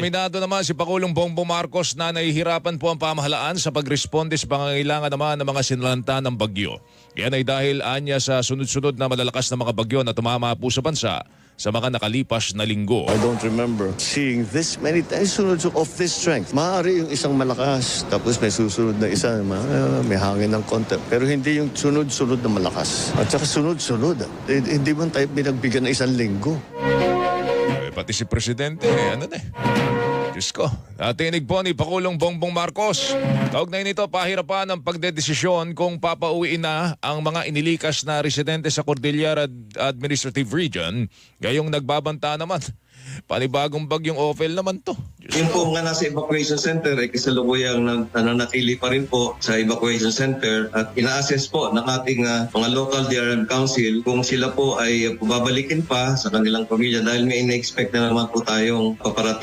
Aminado naman si Pangulong Bongbong Marcos na nahihirapan po ang pamahalaan sa pagresponde sa pangangailangan naman ng mga sinalanta ng bagyo. Yan ay dahil anya sa sunod-sunod na malalakas na mga bagyo na tumama po sa bansa sa mga nakalipas na linggo. I don't remember seeing this many times sunod of this strength. Maaari yung isang malakas, tapos may susunod na isa, ma- may hangin ng konti. Pero hindi yung sunod-sunod na malakas. At saka sunod-sunod. Eh, hindi man tayo binagbigyan ng isang linggo. Pati si Presidente, eh, ano na eh. Diyos ko. Natinig po ni Pangulong Bongbong Marcos. Kaugnay nito, pahirapan ang pagdedesisyon kung papauwiin na ang mga inilikas na residente sa Cordillera Administrative Region. Gayong nagbabanta naman. Panibagong bagyong Ophel naman to. Yung po nga nasa evacuation center ay kasalukuyang nang nananatili pa rin po sa evacuation center at ina-assess po ng ating ah, mga local DRM Council kung sila po ay babalikin pa sa kanilang pamilya dahil may ina-expect na naman po tayong paparating